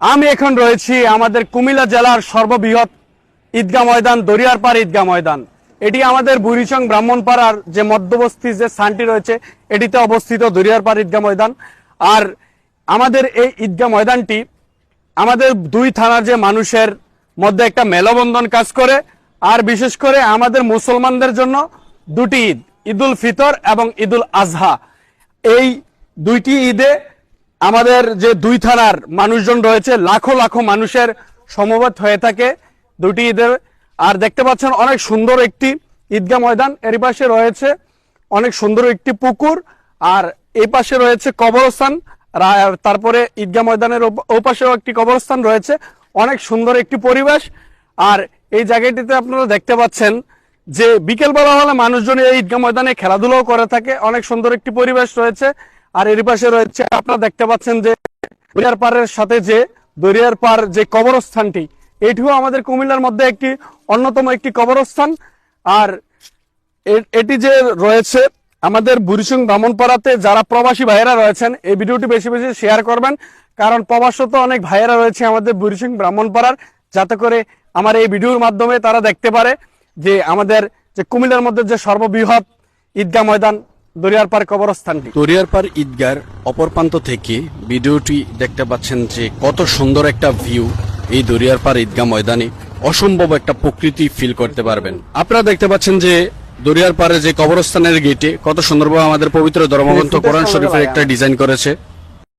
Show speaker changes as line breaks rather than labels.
আমি এখন রয়েছি আমাদের কুমিল্লা জেলার সর্ববৃহৎ ঈদগাহ ময়দান, দরিয়ারপাড় ঈদগাহ ময়দান। এটি আমাদের বুড়িচং ব্রাহ্মণপাড়ার যে মধ্যবস্তি যে স্থানটি রয়েছে, এটিতে অবস্থিত দরিয়ারপাড় ঈদগাহ ময়দান। আর আমাদের এই ঈদগাহ ময়দানটি আমাদের দুই থানার যে মানুষের মধ্যে একটা মেলবন্ধন কাজ করে, আর বিশেষ করে আমাদের মুসলমানদের জন্য দুটি ঈদ, ঈদুল ফিতর এবং ঈদুল আজহা। এই দুইটি ঈদে আমাদের যে দুই থানার মানুষজন রয়েছে, লাখো লাখো মানুষের সমবেত হয়ে থাকে দুটি ঈদের। আর দেখতে পাচ্ছেন অনেক সুন্দর একটি ঈদগাহ ময়দান এর পাশে রয়েছে অনেক সুন্দর একটি পুকুর, আর এই পাশে রয়েছে কবরস্থান তারপরে ঈদগাহ ময়দানের ও- ও পাশেও একটি কবরস্থান রয়েছে, অনেক সুন্দর একটি পরিবেশ। আর এই জায়গাটিতে আপনারা দেখতে পাচ্ছেন যে বিকেলবেলা হলে মানুষজন এই ঈদগাহ ময়দানে খেলাধুলাও করে থাকে, অনেক সুন্দর একটি পরিবেশ রয়েছে। আর এর পাশে রয়েছে আপনারা দেখতে পাচ্ছেন যে দরিয়ার পাড়ের সাথে যে দরিয়ার পাড় যে কবরস্থানটি, এটিও আমাদের কুমিল্লার মধ্যে একটি অন্যতম একটি কবরস্থান। আর এটি যে রয়েছে আমাদের বুড়িসুং ব্রাহ্মণপাড়াতে যারা প্রবাসী ভাইয়েরা রয়েছেন, এই ভিডিওটি বেশি বেশি শেয়ার করবেন। কারণ প্রবাসত অনেক ভাইয়েরা রয়েছে আমাদের বুড়িসুং ব্রাহ্মণপাড়ার যাতে করে আমার এই ভিডিওর মাধ্যমে তারা দেখতে পারে যে আমাদের যে কুমিল্লার মধ্যে যে সর্ববৃহৎ ঈদগাহ ময়দান দরিয়ারপাড় কবরস্থানটি।
দরিয়ারপাড় ঈদগার অপর প্রান্ত থেকে ভিডিওটি দেখতে পাচ্ছেন যে কত সুন্দর একটা ভিউ এই দরিয়ারপাড় ঈদগাহ ময়দানে অসম্ভব একটা প্রকৃতি ফিল করতে পারবেন। আপনারা দেখতে পাচ্ছেন যে দরিয়ার পারে যে কবরস্থানের গেটে কত সুন্দরভাবে আমাদের পবিত্র ধর্মগ্রন্থ কোরআন শরীফের একটা ডিজাইন করেছে।